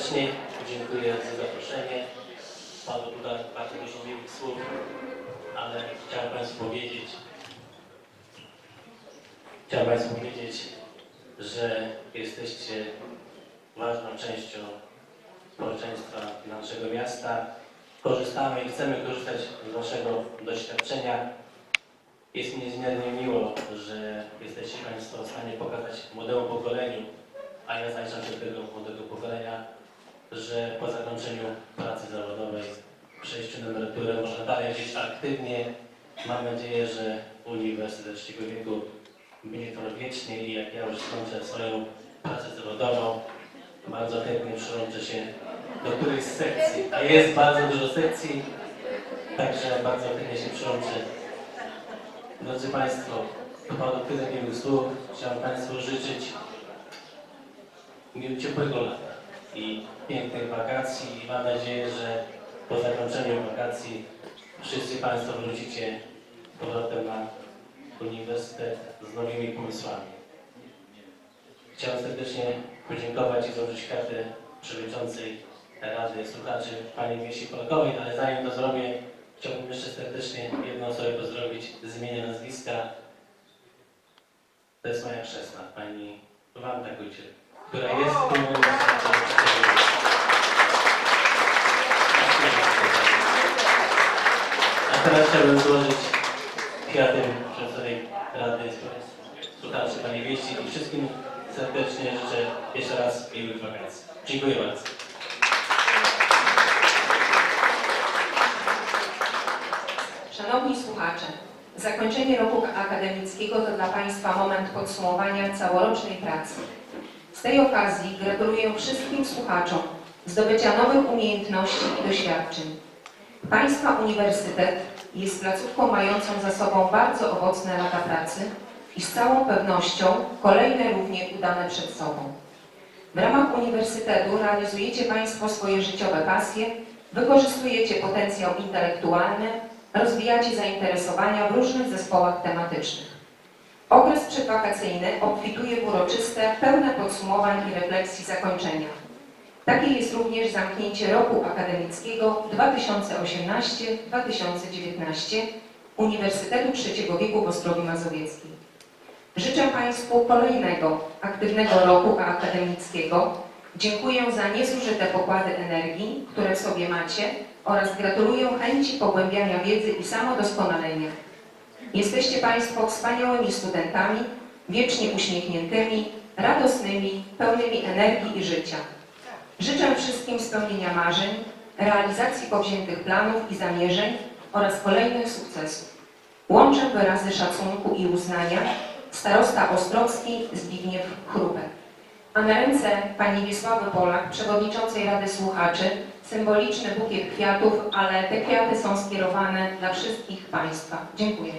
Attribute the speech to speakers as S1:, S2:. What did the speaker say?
S1: serdecznie. Dziękuję za zaproszenie. Padło tutaj bardzo dużo miłych słów, ale chciałem Państwu powiedzieć, chciałem Państwu powiedzieć, że jesteście ważną częścią społeczeństwa naszego miasta. Korzystamy i chcemy korzystać z Waszego doświadczenia. Jest mi niezmiernie miło, że jesteście Państwo w stanie pokazać młodemu pokoleniu, a ja zaliczam się do tego młodego pokolenia, że po zakończeniu pracy zawodowej, przejściu na emeryturę można dalej żyć aktywnie. Mam nadzieję, że Uniwersytet Trzeciego Wieku będzie to wiecznie i jak ja już skończę swoją pracę zawodową, bardzo chętnie przyłączę się do którejś z sekcji, a jest bardzo dużo sekcji, także bardzo chętnie się przyłączę. Drodzy Państwo, to padło tyle miłych słów. Chciałem Państwu życzyć miłego ciepłego lata i pięknych wakacji i mam nadzieję, że po zakończeniu wakacji wszyscy Państwo wrócicie powrotem na uniwersytet z nowymi pomysłami. Chciałem serdecznie podziękować i złożyć kwiaty przewodniczącej Rady Słuchaczy Pani Wiesi Polakowej, ale zanim to zrobię, chciałbym jeszcze serdecznie jedną osobę pozdrowić z imienia nazwiska. To jest moja chrzestna, Pani Wanda Gujciel, która jest teraz chciałbym złożyć kwiatem przedstawień Rady Słuchaczy Pani Wieści i wszystkim serdecznie życzę jeszcze raz miłych wakacji. Dziękuję bardzo.
S2: Szanowni słuchacze, zakończenie roku akademickiego to dla Państwa moment podsumowania całorocznej pracy. Z tej okazji gratuluję wszystkim słuchaczom zdobycia nowych umiejętności i doświadczeń. Państwa Uniwersytet jest placówką mającą za sobą bardzo owocne lata pracy i z całą pewnością kolejne równie udane przed sobą. W ramach Uniwersytetu realizujecie Państwo swoje życiowe pasje, wykorzystujecie potencjał intelektualny, rozwijacie zainteresowania w różnych zespołach tematycznych. Okres przedwakacyjny obfituje w uroczyste, pełne podsumowań i refleksji zakończenia. Takie jest również zamknięcie roku akademickiego 2018-2019 Uniwersytetu Trzeciego Wieku w Ostrowi Mazowieckiej. Życzę Państwu kolejnego aktywnego roku akademickiego. Dziękuję za niezużyte pokłady energii, które w sobie macie oraz gratuluję chęci pogłębiania wiedzy i samodoskonalenia. Jesteście Państwo wspaniałymi studentami, wiecznie uśmiechniętymi, radosnymi, pełnymi energii i życia. Życzę wszystkim spełnienia marzeń, realizacji powziętych planów i zamierzeń oraz kolejnych sukcesów. Łączę wyrazy szacunku i uznania starosta Ostrowski Zbigniew Chrupek. A na ręce pani Wiesławy Polak, przewodniczącej Rady Słuchaczy, symboliczny bukiet kwiatów, ale te kwiaty są skierowane dla wszystkich Państwa. Dziękuję.